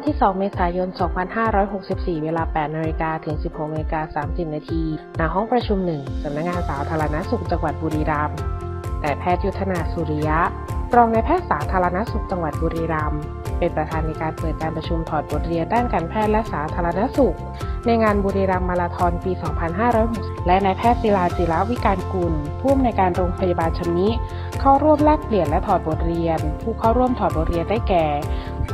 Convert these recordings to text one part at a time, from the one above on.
ันที่ 2 เมษายน 2564 เวลา 8นาฬิกาถึง 16นาฬิกา30 นาทีณห้องประชุม 1 สำนักงานสาธารณสุขจังหวัดบุรีรัมย์นายแพทย์ยุทธนาสุริยะ รองนายแพทย์สาธารณสุขจังหวัดบุรีรัมย์เป็นประธานในการเปิดการประชุมถอดบทเรียนด้านการแพทย์และสาธารณสุข ในงานบุรีรัมย์มาราธอนปี 2560 และนายแพทย์ศิลาจิระวิการกุลผู้อำนวยการโรงพยาบาลชำนิเข้าร่วมแลกเปลี่ยนและถอดบทเรียน ผู้เข้าร่วมถอดบทเรียนได้แก่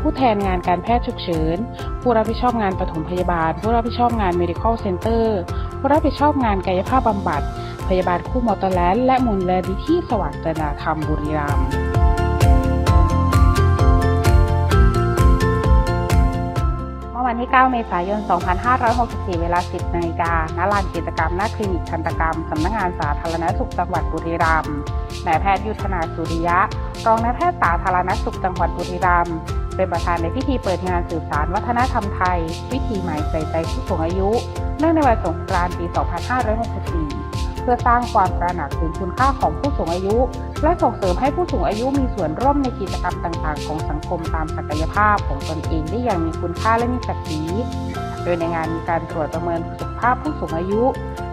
ผู้แทนงานการแพทย์ฉุกเฉิน ผู้รับผิดชอบงานปฐมพยาบาล ผู้รับผิดชอบงาน medical center ผู้รับผิดชอบงานกายภาพบำบัด พยาบาลคู่มอเตอร์แลนด์และมูลนิธิสว่างตนาธรรมบุรีรัมย์เมื่อวันที่ 9 เมษายน 2564 เวลา 10 นาฬิกาณลานกิจกรรม หน้าคลินิกทันตกรรม สำนักงานสาธารณสุขจังหวัดบุรีรัมย์ นายแพทย์ยุทธนาสุริยะ รองนายแพทย์สาธารณสุขจังหวัดบุรีรัมย์ เป็นประธานในพิธีเปิดงานสืบสารวัฒนธรรมไทย วิถีใหม่ใส่ใจผู้สูงอายุ เนื่องในวันสงกรานต์ปี 2564 เพื่อสร้างความตระหนักถึงคุณค่าของผู้สูงอายุ และส่งเสริมให้ผู้สูงอายุมีส่วนร่วมในกิจกรรมต่างๆ ของสังคมตามศักยภาพของตนเองได้อย่างมีคุณค่าและมีศักดิ์ศรี โดยในงานมีการตรวจประเมินสุขภาพผู้สูงอายุ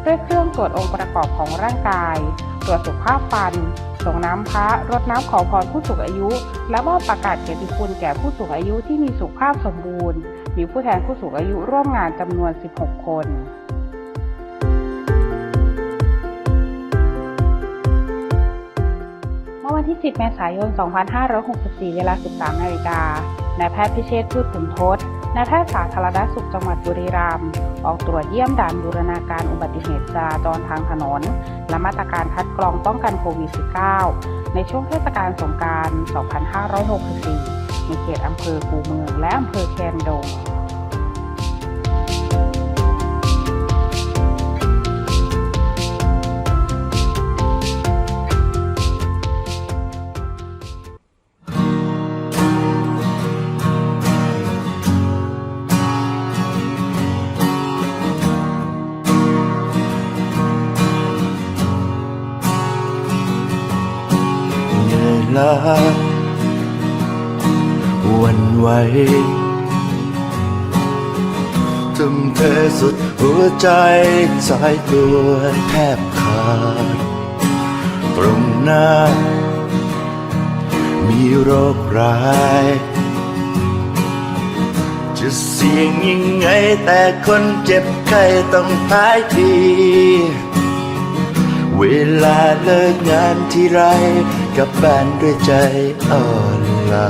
ด้วยเครื่องตรวจองค์ประกอบของร่างกาย ตรวจสุขภาพฟัน ส่งน้ำพระรดน้ำขอพรผู้สูงอายุ และมอบประกาศเกียรติคุณแก่ผู้สูงอายุที่มีสุขภาพสมบูรณ์ มีผู้แทนผู้สูงอายุร่วมงานจำนวน 16 คนเมื่อวันที่ 10 เมษายน 2564 เวลา 13 นาฬิกานายแพทย์พิเชษพืชขุนทศ นายแพทย์สาธารณสุขจังหวัดบุรีรัมย์ออกตรวจเยี่ยมด่านบูรณาการอุบัติเหตุจราจรทางถนน และมาตรการคัดกรองป้องกันโควิด -19 ในช่วงเทศกาลสงการ 2564 ในเขตอำเภอคูเมืองและอำเภอแคนดง ลาวันไหวทุ่มเทสุดหัวใจสายตัวแทบขาด ตรงหน้า มีโรคร้าย จะเสี่ยงยังไงแต่คนเจ็บไข้ต้องหายที เวลาเลิกงานที่ไร กับบ้านด้วยใจอ่อนล้า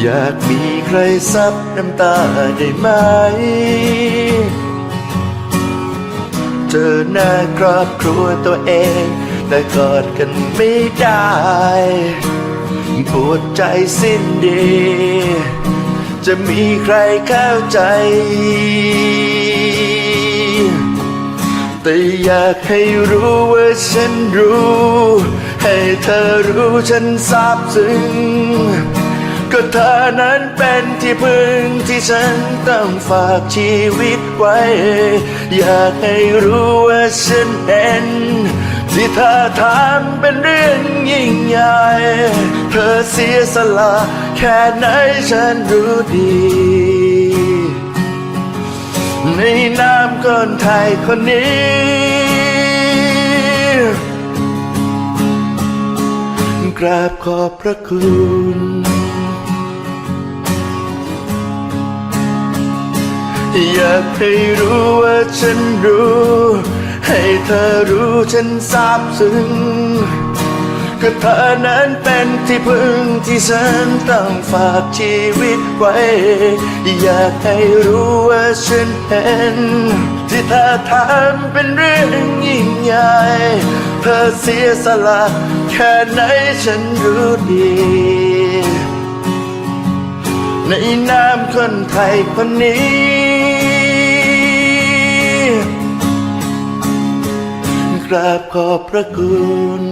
อยากมีใครซับน้ำตาได้ไหม เจอหน้าครอบครัวตัวเอง แต่กอดกันไม่ได้ ปวดใจสิ้นดี จะมีใครเข้าใจ แต่อยากให้รู้ว่าฉันรู้ ให้เธอรู้ฉันซาบซึ้งก็เธอนั้นเป็นที่พึ่งที่ฉันต้องฝากชีวิตไว้ อยากให้รู้ว่าฉันเห็นที่เธอทำเป็นเรื่องยิ่งใหญ่ เธอเสียสละแค่ไหนฉันรู้ดี ในนามคนไทยคนนี้ กราบขอบพระคุณอยากให้รู้ว่าฉันรู้ ให้เธอรู้ฉันซาบซึ้งก็เธอนั้นเป็นที่พึ่งที่ฉันต้องฝากชีวิตไว้ อยากให้รู้ว่าฉันเห็น ที่เธอทำเป็นเรื่องยิ่งใหญ่ เธอเสียสละ ค่ไหนฉันรู้ดี ในนามคนไทยคนนี้ กราบขอบพระคุณ